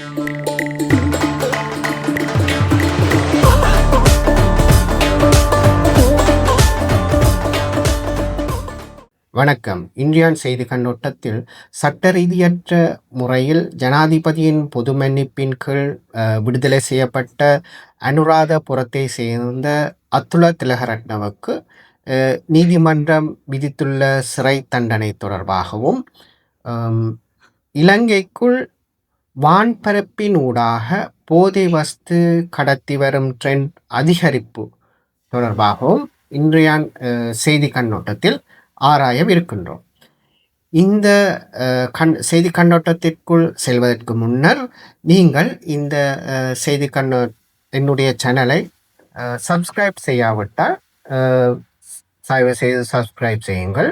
வணக்கம். இந்தியான் செய்தி கண்ணோட்டத்தில் சட்ட ரீதியற்ற முறையில் ஜனாதிபதியின் பொது மன்னிப்பின் கீழ் விடுதலை செய்யப்பட்ட அனுராதபுரத்தை சேர்ந்த அத்துல திலகரட்னவுக்கு நீதிமன்றம் விதித்துள்ள சிறை தண்டனை தொடர்பாகவும் இலங்கைக்குள் வான்பரப்பினூடாக போதை வஸ்து கடத்தி வரும் ட்ரெண்ட் அதிகரிப்பு தொடர்பாகவும் இன்றைய செய்தி கண்ணோட்டத்தில் ஆராயவிருக்கின்றோம். இந்த கண் செய்தி கண்ணோட்டத்திற்குள் செல்வதற்கு முன்னர் நீங்கள் இந்த செய்தி கண்ணோ என்னுடைய சேனலை சப்ஸ்கிரைப் செய்யாவிட்டால் தயவு செய்து சப்ஸ்கிரைப் செய்யுங்கள்.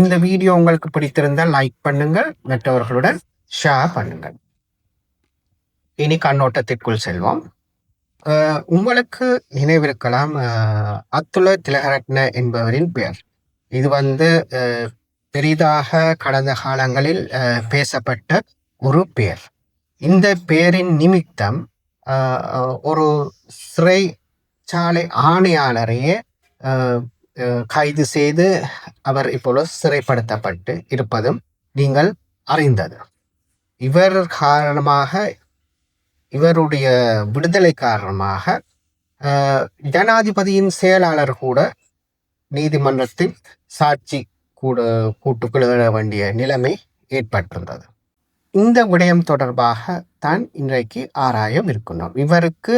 இந்த வீடியோ உங்களுக்கு பிடித்திருந்தால் லைக் பண்ணுங்கள். மற்றவர்களுடன் ஷேர் பண்ணுங்கள். இனி கண்ணோட்டத்திற்குள் செல்வோம். உங்களுக்கு நினைவிருக்கலாம் அத்துல திலகரட்ன என்பவரின் பெயர். இது வந்து பெரிதாக கடந்த காலங்களில் பேசப்பட்ட ஒரு பெயர். இந்த பெயரின் நிமித்தம் ஒரு சிறை சாலை ஆணையாளரையே கைது செய்து அவர் இப்பொழுது சிறைப்படுத்தப்பட்டு இருப்பதும் நீங்கள் அறிந்தது. இவர் காரணமாக இவருடைய விடுதலை காரணமாக ஜனாதிபதியின் செயலாளர் கூட நீதிமன்றத்தில் சாட்சி கூட கூட்டுக்குள் வேண்டிய நிலைமை ஏற்பட்டிருந்தது. இந்த விடயம் தொடர்பாக தான் இன்றைக்கு ஆராயம் இருக்கின்றோம். இவருக்கு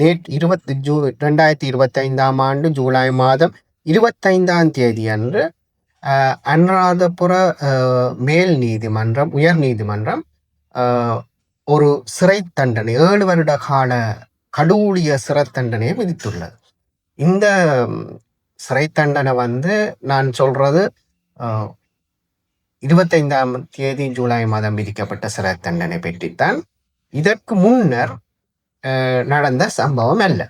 நேற்று இருபத்தி ஜூ ரெண்டாயிரத்தி இருபத்தைந்தாம் ஆண்டு ஜூலை மாதம் இருபத்தைந்தாம் தேதி அன்று அனுராதபுர மேல் நீதிமன்றம் உயர் நீதிமன்றம் ஒரு சிறை தண்டனை ஏழு வருட கால கடூழிய சிறை தண்டனையை விதித்துள்ளது. இந்த சிறை தண்டனை வந்து நான் சொல்றது இருபத்தைந்தாம் தேதி ஜூலை மாதம் விதிக்கப்பட்ட சிறை தண்டனை பற்றித்தான். இதற்கு முன்னர் நடந்த சம்பவம் அல்ல.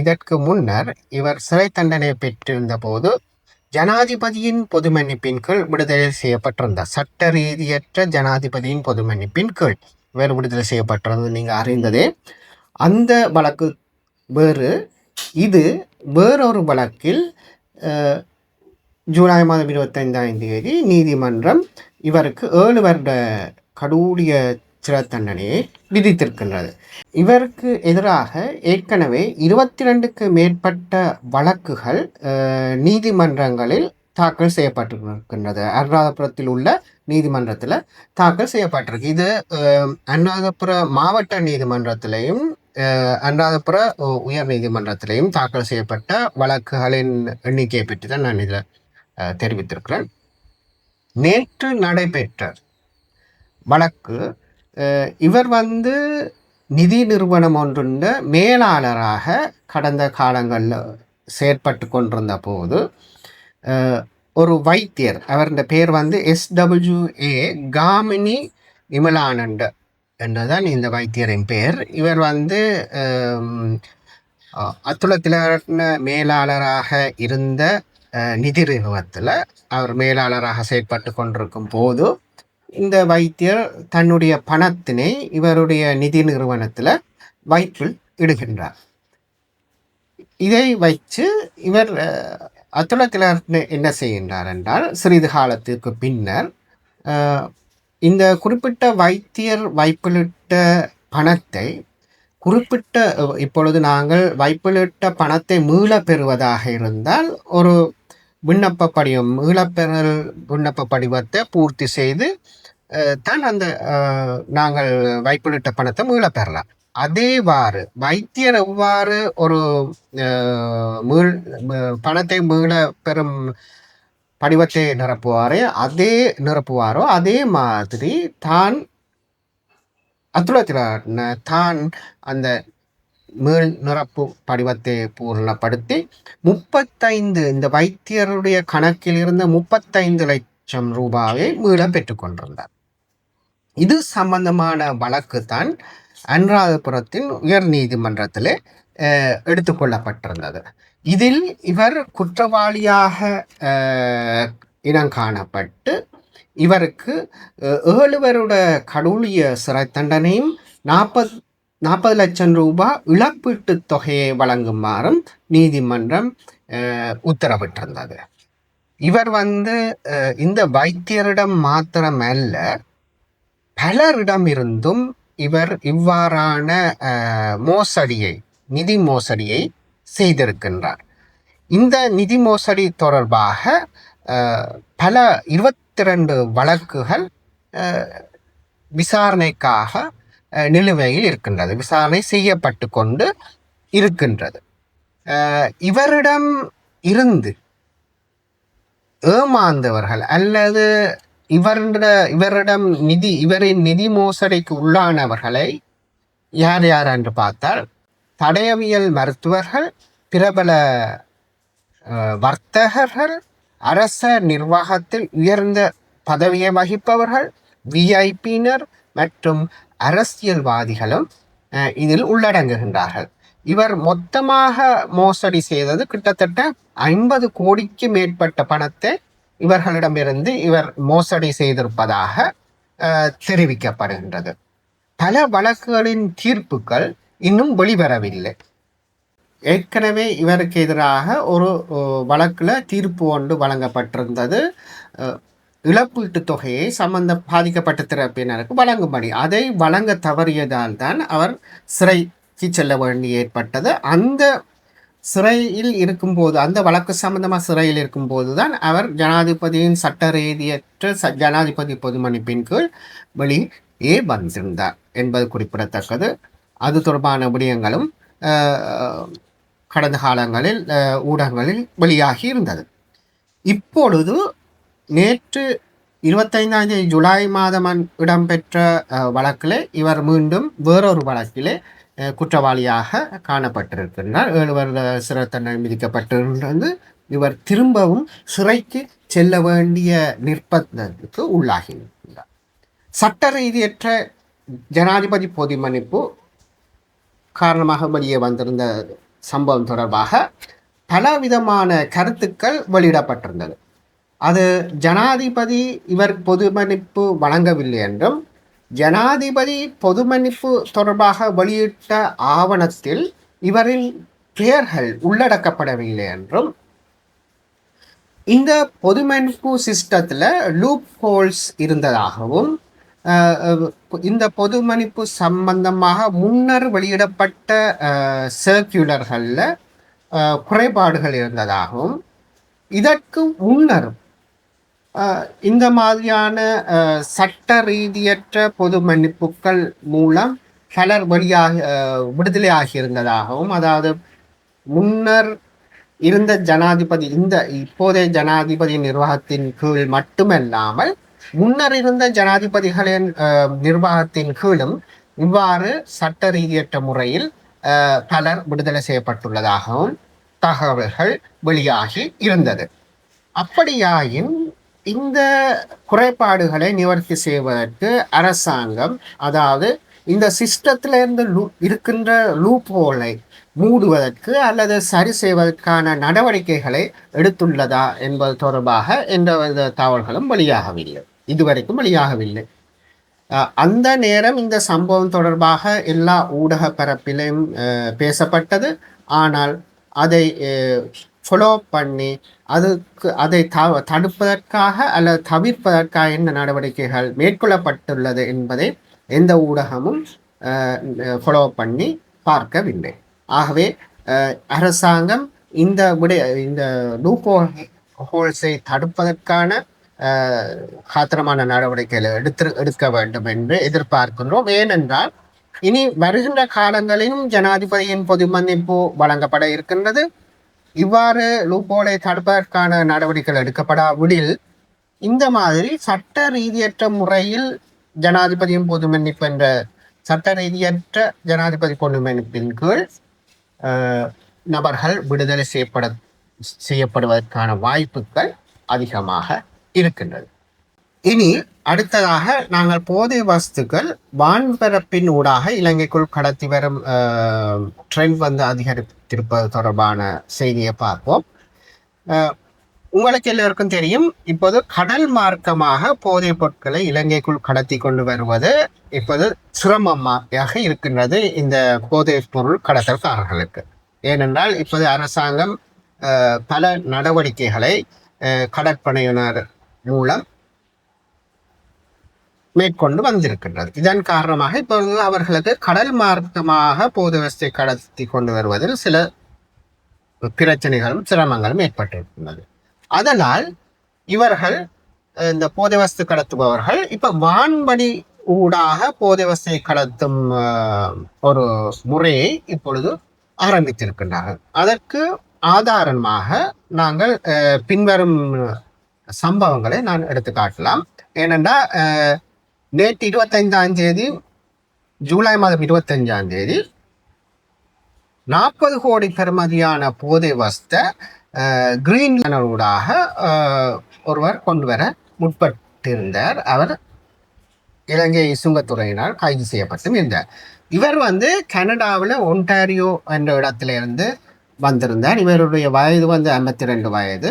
இதற்கு முன்னர் இவர் சிறை தண்டனை பெற்றிருந்த போது ஜனாதிபதியின் பொது மன்னிப்பின் கீழ் விடுதலை செய்யப்பட்டிருந்த சட்ட ரீதியற்ற ஜனாதிபதியின் பொது மன்னிப்பின் கீழ் வேறு விடுதலை செய்யப்பட்டிருந்தது. நீங்கள் அறிந்ததே அந்த வழக்கு வேறு. இது வேறொரு வழக்கில் ஜூலை மாதம் இருபத்தைந்தாம் தேதி நீதிமன்றம் இவருக்கு ஏழு வருட கடூழிய சிறை தண்டனையை விதித்திருக்கின்றது. இவருக்கு எதிராக ஏற்கனவே இருபத்தி ரெண்டுக்கு மேற்பட்ட வழக்குகள் நீதிமன்றங்களில் தாக்கல் செய்யப்பட்டிருக்கின்றது. அனுராதபுரத்தில் உள்ள நீதிமன்றத்தில் தாக்கல் செய்யப்பட்டிருக்கு. இது அனுராதபுர மாவட்ட நீதிமன்றத்திலையும் அனுராதபுர உ- உயர் நீதிமன்றத்திலையும் தாக்கல் செய்யப்பட்ட வழக்குகளின் எண்ணிக்கையை பற்றி தான் நான் இதில் தெரிவித்திருக்கிறேன். நேற்று நடைபெற்ற வழக்கு இவர் வந்து நிதி நிறுவனம் ஒன்றுண்ட மேலாளராக கடந்த காலங்களில் செயற்பட்டு கொண்டிருந்த போது ஒரு வைத்தியர் அவருடைய பேர் வந்து எஸ்டபிள்யூஏ காமினி விமலானண்ட் என்றுதான் இந்த வைத்தியரின் பெயர் இவர் வந்து அம், மேலாளராக இருந்த நிதி நிறுவனத்தில் அவர் மேலாளராக செயற்பட்டு கொண்டிருக்கும் போது இந்த வைத்தியர் தன்னுடைய பணத்தினை இவருடைய நிதி நிறுவனத்தில் வைப்பில் இடுகின்றார். இதை வைத்து இவர் அத்துலத்திலர் என்ன செய்கின்றார் என்றால் சிறிது காலத்திற்கு பின்னர் இந்த குறிப்பிட்ட வைத்தியர் வைப்பிலிட்ட பணத்தை குறிப்பிட்ட இப்பொழுது நாங்கள் வைப்பிலிட்ட பணத்தை மீள பெறுவதாக இருந்தால் ஒரு விண்ணப்ப படிவம் மீளப்பெறல் விண்ணப்ப படிவத்தை பூர்த்தி செய்து தான் அந்த நாங்கள் வைப்பிலிட்ட பணத்தை மீள பெறலாம். அதேவாறு வைத்தியர் எவ்வாறு ஒரு மீள் பணத்தை மீள பெறும் படிவத்தை நிரப்புவாரே அதே நிரப்புவாரோ அதே மாதிரி தான் அத்துலத்தில் தான் அந்த மீள் நிரப்பு படிவத்தை பூர்ணப்படுத்தி முப்பத்தைந்து இந்த வைத்தியருடைய கணக்கில் இருந்த முப்பத்தைந்து லட்சம் ரூபாயை மீள பெற்றுக்கொண்டிருந்தார் இது சம்பந்தமான வழக்கு தான் அனுராதபுரத்தின் உயர் நீதிமன்றத்தில் எடுத்துக்கொள்ளப்பட்டிருந்தது. இதில் இவர் குற்றவாளியாக இடம் இனம் காணப்பட்டு இவருக்கு அஹ், ஏழு வருட கடூழிய சிறை தண்டனையும் நாற்பது நாற்பது லட்சம் ரூபாய் இழப்பீட்டுத் தொகையை வழங்குமாறும் நீதிமன்றம் உத்தரவிட்டிருந்தது. இவர் வந்து இந்த வைத்தியரிடம் மாத்திரமல்ல பலரிடமிருந்தும் இவர் இவ்வாறான மோசடியை நிதி மோசடியை செய்திருக்கின்றார். இந்த நிதி மோசடி தொடர்பாக பல இருபத்தி ரெண்டு வழக்குகள் விசாரணைக்காக நிலுவையில் இருக்கின்றது. விசாரணை செய்யப்பட்டு கொண்டு இருக்கின்றது. இவரிடம் இருந்து ஏமாந்தவர்கள் அல்லது இவரிட இவரிடம் நிதி இவரின் நிதி மோசடிக்கு உள்ளானவர்களை யார் யார் என்று பார்த்தால் தடயவியல் மருத்துவர்கள் பிரபல வர்த்தகர்கள் அரச நிர்வாகத்தில் உயர்ந்த பதவியை வகிப்பவர்கள் விஐபியினர் மற்றும் அரசியல்வாதிகளும் இதில் உள்ளடங்குகின்றார்கள். இவர் மொத்தமாக மோசடி செய்தது கிட்டத்தட்ட ஐம்பது கோடிக்கு மேற்பட்ட பணத்தை இவர்களிடமிருந்து இவர் மோசடி செய்திருப்பதாக தெரிவிக்கப்படுகின்றது. பல வழக்குகளின் தீர்ப்புகள் இன்னும் வெளிவரவில்லை. ஏற்கனவே இவருக்கு எதிராக ஒரு வழக்கில் தீர்ப்பு ஒன்று வழங்கப்பட்டிருந்தது. இழப்பீட்டுத் தொகையை சம்பந்த பாதிக்கப்பட்ட தரப்பினருக்கு வழங்கும்படி. அதை வழங்க தவறியதால் தான் அவர் சிறைக்கு செல்ல வேண்டி ஏற்பட்டது. அந்த சிறையில் இருக்கும்போது அந்த வழக்கு சம்பந்தமாக சிறையில் இருக்கும்போது தான் அவர் ஜனாதிபதியின் சட்ட ரீதியற்ற ச- ஜனாதிபதி பொதுமணிப்பின் கீழ் வெளியே வந்திருந்தார் என்பது குறிப்பிடத்தக்கது. அது தொடர்பான விடயங்களும் கடந்த காலங்களில் ஊடகங்களில் வெளியாகி இருந்தது. இப்பொழுது நேற்று இருபத்தைந்தாம் தேதி ஜூலை மாதம் இடம்பெற்ற வழக்கில் வழக்கிலே இவர் மீண்டும் வேறொரு வழக்கிலே குற்றவாளியாக காணப்பட்டிருக்கின்றார் ஏழு வருட சிறை தண்டனை விதிக்கப்பட்டிருந்தது. இவர் திரும்பவும் சிறைக்கு செல்ல வேண்டிய நிர்பந்தத்துக்கு உள்ளாகியிருக்கிறார். சட்ட ரீதியற்ற ஜனாதிபதி பொது மன்னிப்பு காரணமாக வெளியே வந்திருந்த சம்பவம் தொடர்பாக பலவிதமான கருத்துக்கள் வெளியிடப்பட்டிருந்தது. அது ஜனாதிபதி இவர் பொது மன்னிப்பு வழங்கவில்லை என்றும் ஜனாதிபதி பொதுமன்னிப்பு தொடர்பாக வெளியிட்ட ஆவணத்தில் இவரின் பெயர்கள் உள்ளடக்கப்படவில்லை என்றும் இந்த பொதுமன்னிப்பு சிஸ்டத்தில் லூப் ஹோல்ஸ் இருந்ததாகவும் இந்த பொதுமன்னிப்பு சம்பந்தமாக முன்னர் வெளியிடப்பட்ட சர்க்குலர்களில் குறைபாடுகள் இருந்ததாகவும் இதற்கு முன்னர் இந்த மாதிரியான சட்ட ரீதியற்ற பொது மன்னிப்புக்கள் மூலம் பலர் வெளியாக விடுதலை ஆகியிருந்ததாகவும் அதாவது முன்னர் இருந்த ஜனாதிபதி இந்த இப்போதைய ஜனாதிபதி நிர்வாகத்தின் கீழ் மட்டுமல்லாமல் முன்னர் இருந்த ஜனாதிபதிகளின் நிர்வாகத்தின் கீழும் இவ்வாறு சட்ட ரீதியற்ற முறையில் பலர் விடுதலை செய்யப்பட்டுள்ளதாகவும் தகவல்கள் வெளியாகி இருந்தது. அப்படியாயின் இந்த குறைபாடுகளை நிவர்த்தி செய்வதற்கு அரசாங்கம் அதாவது இந்த சிஸ்டத்தில் இருந்து லூ- இருக்கின்ற லூப் ஹோலை மூடுவதற்கு அல்லது சரி செய்வதற்கான நடவடிக்கைகளை எடுத்துள்ளதா என்பது தொடர்பாக எந்தவித தகவல்களும் வெளியாகவில்லை. இதுவரைக்கும் வெளியாகவில்லை. அந்த நேரம் இந்த சம்பவம் தொடர்பாக எல்லா ஊடக பரப்பிலும் பேசப்பட்டது. ஆனால் அதை ஃபாலோ பண்ணி அதுக்கு அதை த தடுப்பதற்காக அல்லது தவிர்ப்பதற்காக என்ன நடவடிக்கைகள் மேற்கொள்ளப்பட்டுள்ளது என்பதை எந்த ஊடகமும் ஃபாலோ பண்ணி பார்க்கவில்லை. ஆகவே அரசாங்கம் இந்த விட இந்த லூப்போ ஹோல்ஸை தடுப்பதற்கான காத்திரமான நடவடிக்கைகளை எடுத்து எடுக்க வேண்டும் என்று எதிர்பார்க்கின்றோம். ஏனென்றால் இனி வருகின்ற காலங்களிலும் ஜனாதிபதியின் பொது மன்னிப்பு வழங்கப்பட இருக்கின்றது. இவ்வாறு லூப்போலை தடுப்பதற்கான நடவடிக்கைகள் எடுக்கப்படாவிடில் இந்த மாதிரி சட்ட ரீதியற்ற முறையில் ஜனாதிபதியின் பொது மன்னிப்பு என்ற சட்ட ரீதியற்ற ஜனாதிபதி பொது மன்னிப்பின் கீழ் நபர்கள் விடுதலை செய்யப்பட செய்யப்படுவதற்கான வாய்ப்புகள் அதிகமாக இருக்கின்றது. இனி அடுத்ததாக நாங்கள் போதை வஸ்துக்கள் வான்பரப்பின் ஊடாக இலங்கைக்குள் கடத்தி வரும் ட்ரெண்ட் வந்து அதிகரித்திருப்பது தொடர்பான செய்தியை பார்ப்போம். உங்களுக்கு எல்லோருக்கும் தெரியும் இப்போது கடல் மார்க்கமாக போதைப் பொருட்களை இலங்கைக்குள் கடத்தி கொண்டு வருவது இப்போது சிரமமாக இருக்கின்றது இந்த போதைப் பொருள் கடத்தல்காரர்களுக்கு. ஏனென்றால் இப்போது அரசாங்கம் பல நடவடிக்கைகளை கடற்படையினர் மூலம் மேற்கொண்டு வந்திருக்கின்றது. இதன் காரணமாக இப்பொழுது அவர்களுக்கு கடல் மார்க்கமாக போதவஸ்தை கடத்தி கொண்டு வருவதில் சில பிரச்சனைகளும் சிரமங்களும் ஏற்பட்டிருக்கின்றது. அதனால் இவர்கள் இந்த போதைவஸ்து கடத்துபவர்கள் இப்ப வான்வழி ஊடாக போதைவஸ்தை கடத்தும் ஒரு முறையை இப்பொழுது ஆரம்பித்திருக்கின்றார்கள். அதற்கு ஆதாரமாக நாங்கள் பின்வரும் சம்பவங்களை நான் எடுத்து காட்டலாம் ஏனென்றால் நேற்று இருபத்தைந்தாம் தேதி ஜூலை மாதம் இருபத்தஞ்சாம் தேதி நாற்பது கோடி பெறுமதியான போதை வஸ்த கிரீன்லானூடாக ஒருவர் கொண்டு வர முற்பட்டிருந்தார். அவர் இலங்கை சுங்கத்துறையினால் கைது செய்யப்பட்டும் இருந்தார். இவர் வந்து கனடாவில் ஒன்டாரியோ என்ற இடத்துல இருந்து வந்திருந்தார். இவருடைய வயது வந்து ஐம்பத்தி ரெண்டு வயது.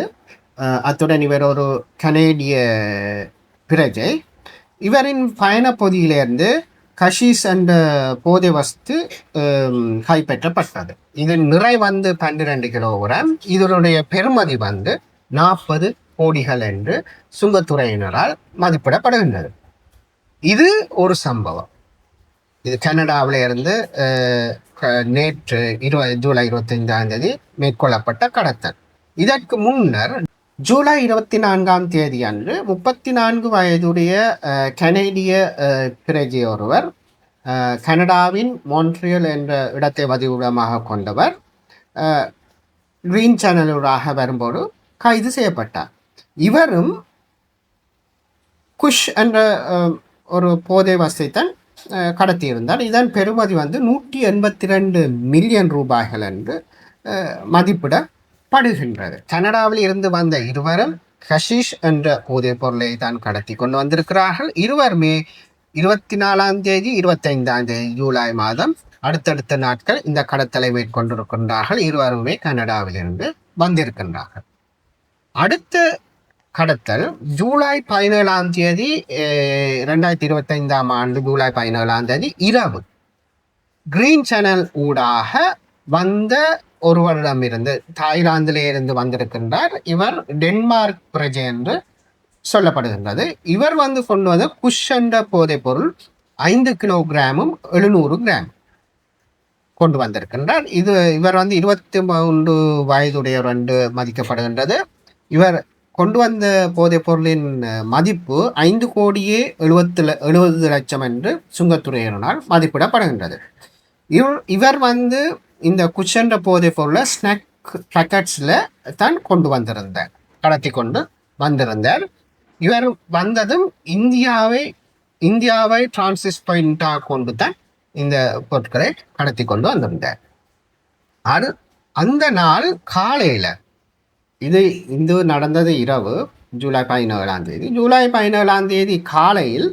அத்துடன் இவர் ஒரு கனேடிய பிரஜை. இவரின் பயண கஷீஸ் என்ற போதை வஸ்து கைப்பற்றப்பட்டது. இதன் நிறை வந்து பன்னிரெண்டு கிலோகிராம் இதனுடைய பெருமதி வந்து நாற்பது கோடிகள் என்று சுங்கத்துறையினரால் மதிப்பிடப்படுகின்றது. இது ஒரு சம்பவம். இது கனடாவில் இருந்து நேற்று இருபது ஜூலை இருபத்தைந்தாம் தேதி மேற்கொள்ளப்பட்ட கடத்தல். இதற்கு முன்னர் ஜூலை இருபத்தி நான்காம் தேதி அன்று முப்பத்தி நான்கு வயதுடைய கனேடிய பிரஜை ஒருவர் கனடாவின் மோன்ட்ரியல் என்ற இடத்தை வதிவிடமாக கொண்டவர் கிரீன் சேனலூடாக வரும்போது கைது செய்யப்பட்டார். இவரும் குஷ் என்ற ஒரு போதை வசைத்தன் கடத்தியிருந்தார். இதன் பெறுமதி வந்து நூற்றி எண்பத்தி ரெண்டு மில்லியன் ரூபாய்கள் என்று படுகின்றது. கனடாவில் இருந்து வந்த இருவரும் ஹஷீஷ் என்ற போதைப் பொருளை தான் கடத்தி கொண்டு வந்திருக்கிறார்கள். இருவருமே இருபத்தி நாலாம் தேதி இருபத்தைந்தாம் தேதி ஜூலை மாதம் அடுத்தடுத்த நாட்கள் இந்த கடத்தலை மேற்கொண்டிருக்கின்றார்கள். இருவருமே கனடாவிலிருந்து வந்திருக்கின்றார்கள். அடுத்த கடத்தல் ஜூலை பதினேழாம் தேதி ரெண்டாயிரத்தி இருபத்தைந்தாம் ஆண்டு ஜூலை பதினேழாம் தேதி இரவு. கிரீன் சேனல் ஊடாக வந்த ஒருவரிடமிருந்து தாய்லாந்திலே இருந்து வந்திருக்கின்றார். இவர் டென்மார்க் பிரஜை என்று சொல்லப்படுகின்றது. இவர் வந்து கொண்டு வந்த குஷ் என்ற போதைப் பொருள் ஐந்து கிலோகிராமும் எழுநூறு கிராம் கொண்டு வந்திருக்கின்றார். இது இவர் வந்து இருபத்தி மூன்று வயதுடையவர் என்று மதிக்கப்படுகின்றது. இவர் கொண்டு வந்த போதைப் பொருளின் மதிப்பு ஐந்து கோடியே எழுபத்து எழுபது லட்சம் என்று சுங்கத்துறையினால் மதிப்பிடப்படுகின்றது. இவர் இவர் வந்து இந்த குச்சென்ற போதைப் பொருளை ஸ்நாக் பேக்கெட்ஸில் தான் கொண்டு வந்திருந்தார். கடத்தி கொண்டு வந்திருந்தார். இவர் வந்ததும் இந்தியாவை இந்தியாவை டிரான்சிஸ் பாயிண்டாக கொண்டு தான் இந்த பொருட்களை கடத்தி கொண்டு வந்திருந்தார். அது அந்த நாள் காலையில் இது இது நடந்தது இரவு ஜூலை பதினேழாம் தேதி. ஜூலை பதினேழாம் தேதி காலையில்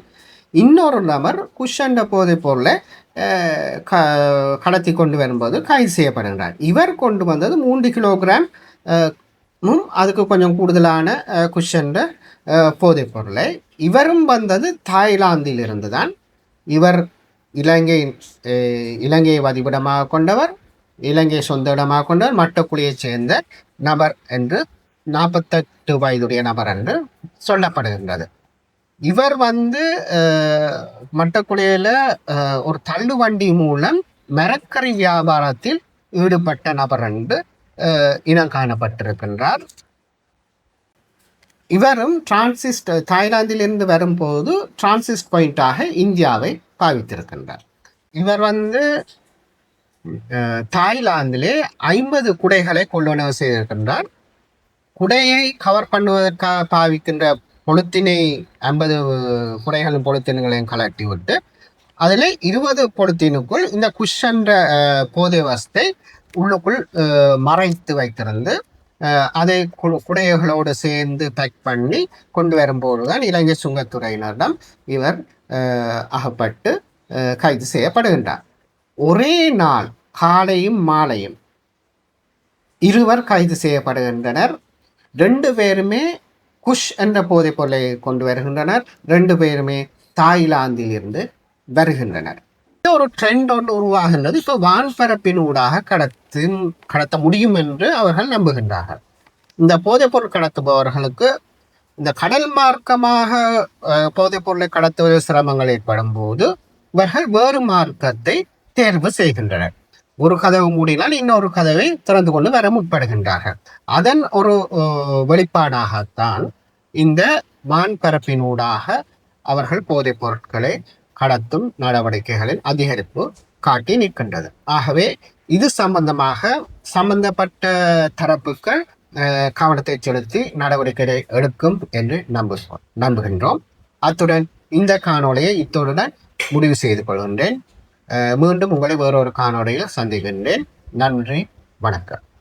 இன்னொரு நபர் குஷண்ட போதைப் பொருளை க கடத்தி கொண்டு வரும்போது கைது செய்யப்படுகிறார் இவர் கொண்டு வந்தது மூன்று கிலோகிராம் அதுக்கு கொஞ்சம் கூடுதலான குஷண்ட போதைப் பொருளை. இவரும் வந்தது தாய்லாந்திலிருந்து தான். இவர் இலங்கை இலங்கையை வதிவிடமாக கொண்டவர் இலங்கை சொந்த இடமாக கொண்டவர் மட்டக்குழியைச் சேர்ந்த நபர் என்று நாற்பத்தெட்டு வயதுடைய நபர் என்று சொல்லப்படுகின்றது. இவர் வந்து மட்டக்குழியில் ஒரு தள்ளு வண்டி மூலம் மரக்கறி வியாபாரத்தில் ஈடுபட்ட நபர் என்று இனம் காணப்பட்டிருக்கின்றார். இவரும் டிரான்சிஸ்ட் தாய்லாந்திலிருந்து வரும்போது டிரான்சிஸ்ட் பாயிண்டாக இந்தியாவை பாவித்திருக்கின்றார். இவர் வந்து தாய்லாந்திலே ஐம்பது குடைகளை கொள்வனவு செய்திருக்கின்றார். குடையை கவர் பண்ணுவதற்காக பாவிக்கின்ற பொழுத்தினை ஐம்பது குடைகளும் பொழுத்தின்களையும் கலட்டி விட்டு அதில் இருபது பொழுத்தினுக்குள் இந்த குஷன்ற போதை வசத்தை உள்ளுக்குள் மறைத்து வைத்திருந்து அதை குடைகளோடு சேர்ந்து பேக் பண்ணி கொண்டு வரும்போது தான் இலங்கை சுங்கத்துறையினரிடம் இவர் அகப்பட்டு கைது செய்யப்படுகின்றார். ஒரே நாள் காலையும் மாலையும் இருவர் கைது செய்யப்படுகின்றனர். ரெண்டு பேருமே குஷ் என்ற போதைப் பொருளை கொண்டு வருகின்றனர். ரெண்டு பேருமே தாய்லாந்தில் இருந்து வருகின்றனர் ஒரு ட்ரெண்ட் ஒன்று உருவாகின்றது. இப்போ வான்பரப்பின் ஊடாக கடத்து கடத்த முடியும் என்று அவர்கள் நம்புகின்றார்கள். இந்த போதைப் பொருள் கடத்துபவர்களுக்கு இந்த கடல் மார்க்கமாக போதைப் பொருளை கடத்துவதில் சிரமங்கள் ஏற்படும் போது இவர்கள் வேறு மார்க்கத்தை தேர்வு செய்கின்றனர். ஒரு கதவு மூடினால் இன்னொரு கதவை திறந்து கொண்டு வர முற்படுகின்றார்கள். அதன் ஒரு வெளிப்பாடாகத்தான் இந்த வான்பரப்பினூடாக அவர்கள் போதைப் பொருட்களை கடத்தும் நடவடிக்கைகளின் அதிகரிப்பு காட்டி நிற்கின்றது. ஆகவே இது சம்பந்தமாக சம்பந்தப்பட்ட தரப்புகள் கவனத்தை செலுத்தி நடவடிக்கைகளை எடுக்கும் என்று நம்புகிறோம் நம்புகின்றோம். அத்துடன் இந்த காணொலியை இத்துடன் முடிவு செய்து கொள்கின்றேன். மீண்டும் உங்களை வேறொரு காணொலியில் சந்திக்கின்றேன். நன்றி வணக்கம்.